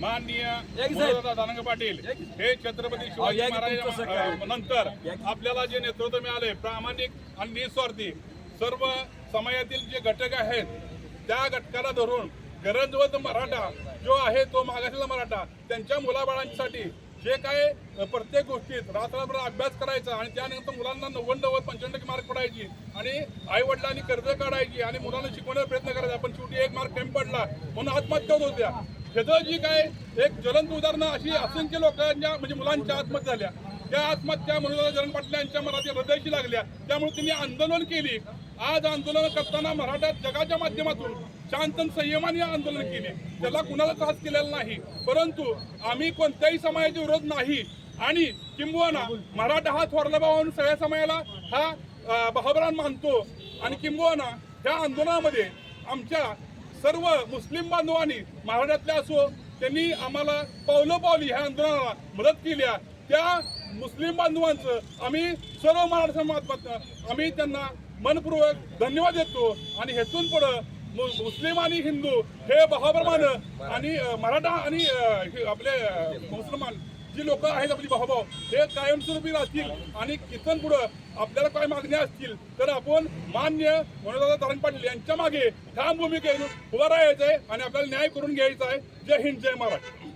माननीय दानंग पाटील. हे छत्रपती शिवाजी महाराज नंतर. आपल्याला जे नेतृत्व मिळाले प्रामाणिक आणि निस्वार्थी सर्व समाजातील जे घटक आहेत त्या घटकाला धरून गरजवत मराठा जो आहे तो मागासलेला मराठा त्यांच्या मुलाबाळांसाठी जे काय प्रत्येक गोष्टीत रात्रभर अभ्यास करायचा आणि त्यानंतर मुलांना नव्वद नव्वद पंच्याण्णव टक्के मार्क पडायची आणि आई वडिलांनी कर्ज काढायची आणि मुलांना शिकवण्याचा प्रयत्न करायचा पण शेवटी एक मार्क कमी पडला म्हणून आत्महत्या होत होत्या त्याचं जी काय एक ज्वलंत उदाहरणं अशी असंख्य लोकांच्या म्हणजे मुलांच्या आत्महत्या झाल्या. त्या आत्महत्या म्हणून जरण पाटील यांच्या मराठी हृदयाशी लागल्या. त्यामुळे त्यांनी आंदोलन केली. आज आंदोलन करताना मराठा जगाच्या माध्यमातून शांत संयमाने आंदोलन केले. त्याला कुणाला त्रास केलेला नाही. परंतु आम्ही कोणत्याही समाजाचा विरोध नाही. आणि किंबुवाना मराठा हा थोरला भाव म्हणून सगळ्या समाजाला हा बहाबरान मानतो. आणि किंबुवाना ह्या आंदोलनामध्ये आमच्या सर्व मुस्लिम बांधवांनी महाराष्ट्रातल्या असो त्यांनी आम्हाला पावलोपावली ह्या आंदोलनाला मदत केली आहे. त्या मुस्लिम बांधवांचं आम्ही सर्व मराठा समाजात आम्ही त्यांना मनपूर्वक धन्यवाद देतो आणि हेतून पुढं मुस्लिम आणि हिंदू हे भावाप्रमाणे आणि मराठा आणि आपले मुसलमान जी लोक आहेत आपली भाऊभाऊ हे कायमस्वरूपी राहतील आणि किसन पुढं आपल्याला काय मागण्या असतील तर आपण मान्य मनोदादा तारण पाटील यांच्या मागे ठाम भूमिकेतून उभं राहायचं आहे आणि आपल्याला न्याय करून घ्यायचा आहे जय हिंद जय महाराष्ट्र.